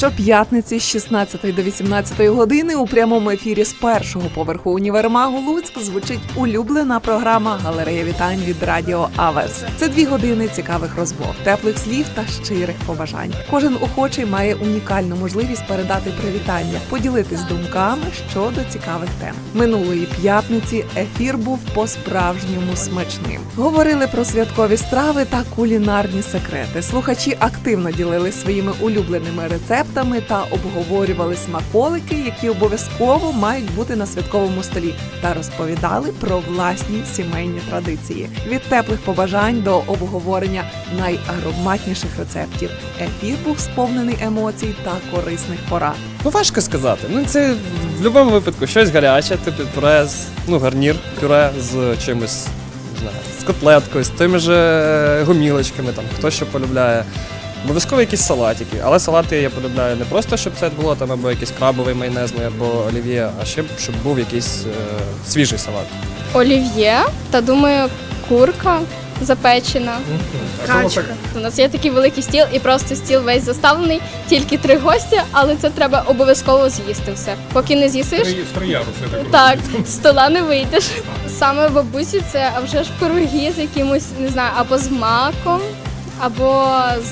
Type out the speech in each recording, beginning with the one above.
Щоп'ятниці з 16 до 18 години у прямому ефірі з першого поверху універмагу Луцьк звучить улюблена програма Галерея вітань від Радіо Аверс. Це дві години цікавих розмов, теплих слів та щирих побажань. Кожен охочий має унікальну можливість передати привітання, поділитись думками щодо цікавих тем. Минулої п'ятниці ефір був по-справжньому смачним. Говорили про святкові страви та кулінарні секрети. Слухачі активно ділились своїми улюбленими рецептами та обговорювали смаколики, які обов'язково мають бути на святковому столі, та розповідали про власні сімейні традиції від теплих побажань до обговорення найароматніших рецептів. Ефір був сповнений емоцій та корисних порад. Ну, важко сказати. Ну, це в будь-якому випадку щось гаряче, типу пюре з ну, гарнір, пюре з чимось, не знаю, з котлеткою, з тими ж е, гомілочками, там, хто що полюбляє. Обов'язково якісь салатики. Але салати я полюбляю не просто, щоб це було там або якийсь крабовий майонезний, або олів'є, а ще щоб був якийсь е, свіжий салат. олів'є та думаю, курка запечена. Качка. У нас є такий великий стіл, і просто стіл весь заставлений, тільки три гості, але це треба обов'язково з'їсти все. Поки не з'їсиш, я так так, з стола не вийдеш. Саме бабусі це а вже ж пироги з якимось, не знаю, або з маком, або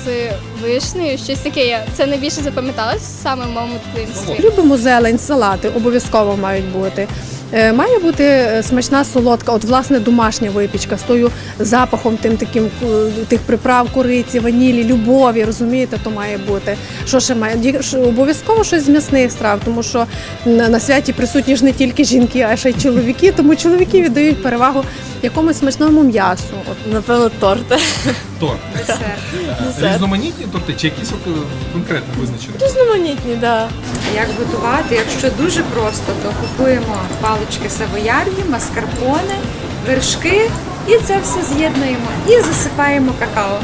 з вишнею, щось таке. Це найбільше запам'яталось саме в моєму дитинстві. Любимо зелень, салати, обов'язково мають бути. Е, Має бути е, смачна солодка, от власне домашня випічка з тою запахом, тим таким е, тих приправ, кориці, ванілі, любові, розумієте, то має бути. Що ще має? Обов'язково щось з м'ясних страв, тому що на святі присутні ж не тільки жінки, а ще й чоловіки, тому чоловіки віддають перевагу якомусь смачному м'ясу. От Напевно, торти. Торт. Різноманітні торти чи якісь от, е, конкретно визначені? Різноманітні, так. Як готувати? Якщо дуже просто, то купуємо палички савоярні, маскарпоне, вершки і це все з'єднуємо і засипаємо какао.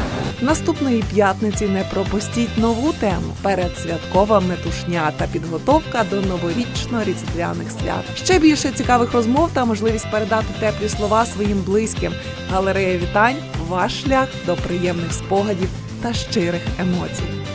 Наступної п'ятниці не пропустіть нову тему передсвяткова метушня та підготовка до новорічно-різдвяних свят. Ще більше цікавих розмов та можливість передати теплі слова своїм близьким. Галерея вітань ваш шлях до приємних спогадів та щирих емоцій.